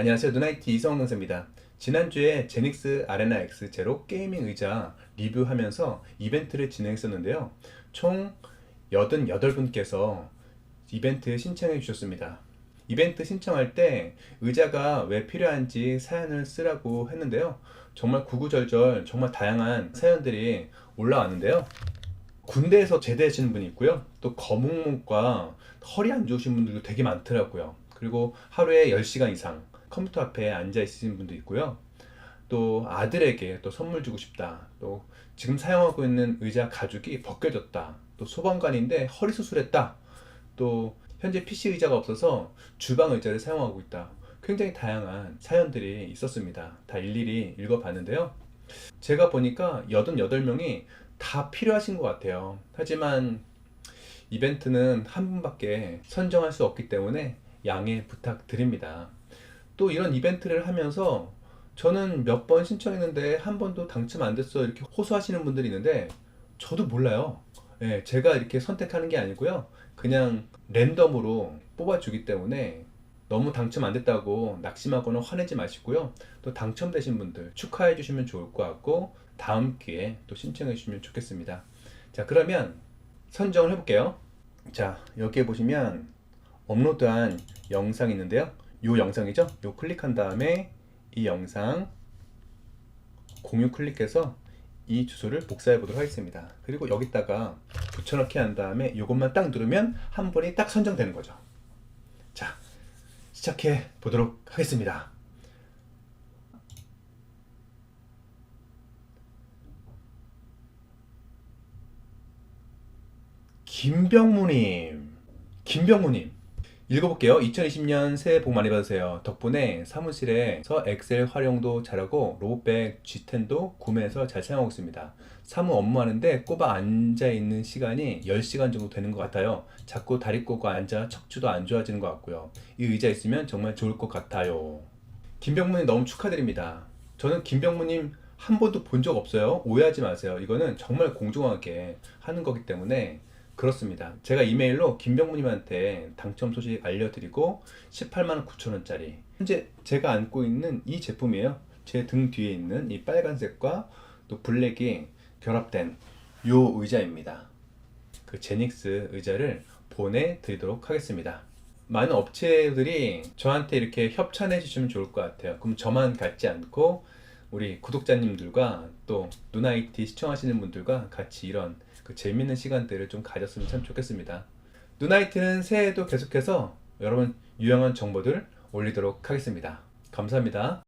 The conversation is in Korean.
안녕하세요. 누나이티 이성원 강사입니다. 지난주에 제닉스 아레나 X 제로 게이밍 의자 리뷰하면서 이벤트를 진행했었는데요. 총 88분께서 이벤트 신청해 주셨습니다. 이벤트 신청할 때 의자가 왜 필요한지 사연을 쓰라고 했는데요. 정말 구구절절 정말 다양한 사연들이 올라왔는데요. 군대에서 제대하시는 분이 있고요. 또 거북목과 허리 안 좋으신 분들도 되게 많더라고요. 그리고 하루에 10시간 이상 컴퓨터 앞에 앉아 있으신 분도 있고요. 또 아들에게 또 선물 주고 싶다. 또 지금 사용하고 있는 의자 가죽이 벗겨졌다. 또 소방관인데 허리 수술했다. 또 현재 PC 의자가 없어서 주방 의자를 사용하고 있다. 굉장히 다양한 사연들이 있었습니다. 다 일일이 읽어봤는데요. 제가 보니까 88명이 다 필요하신 것 같아요. 하지만 이벤트는 한 분밖에 선정할 수 없기 때문에 양해 부탁드립니다. 또 이런 이벤트를 하면서 저는 몇 번 신청했는데 한 번도 당첨 안 됐어 이렇게 호소하시는 분들이 있는데 저도 몰라요. 예, 제가 이렇게 선택하는 게 아니고요. 그냥 랜덤으로 뽑아주기 때문에 너무 당첨 안 됐다고 낙심하거나 화내지 마시고요. 또 당첨되신 분들 축하해 주시면 좋을 것 같고 다음 기회에 또 신청해 주시면 좋겠습니다. 자, 그러면 선정을 해볼게요. 자, 여기에 보시면 업로드한 영상이 있는데요. 이 영상이죠. 요 클릭한 다음에 이 영상 공유 클릭해서 이 주소를 복사해 보도록 하겠습니다. 그리고 여기다가 붙여넣기 한 다음에 이것만 딱 누르면 한 번이 딱 선정되는 거죠. 자, 시작해 보도록 하겠습니다. 김병무님, 김병무님. 읽어볼게요. 2020년 새해 복 많이 받으세요. 덕분에 사무실에서 엑셀 활용도 잘하고 로봇백 G10도 구매해서 잘 사용하고 있습니다. 사무 업무하는데 꼬박 앉아있는 시간이 10시간 정도 되는 것 같아요. 자꾸 다리 꼬고 앉아 척추도 안 좋아지는 것 같고요. 이 의자 있으면 정말 좋을 것 같아요. 김병무님 너무 축하드립니다. 저는 김병무님 한 번도 본 적 없어요. 오해하지 마세요. 이거는 정말 공정하게 하는 거기 때문에 그렇습니다. 제가 이메일로 김병무님한테 당첨 소식 알려드리고 18만 9천 원짜리 현재 제가 안고 있는 이 제품이에요. 제 등 뒤에 있는 이 빨간색과 또 블랙이 결합된 이 의자입니다. 그 제닉스 의자를 보내드리도록 하겠습니다. 많은 업체들이 저한테 이렇게 협찬해 주시면 좋을 것 같아요. 그럼 저만 갖지 않고 우리 구독자님들과 또 누나이티 시청하시는 분들과 같이 이런 그 재밌는 시간들을 좀 가졌으면 참 좋겠습니다. 누나이트는 새해에도 계속해서 여러분 유용한 정보들 올리도록 하겠습니다. 감사합니다.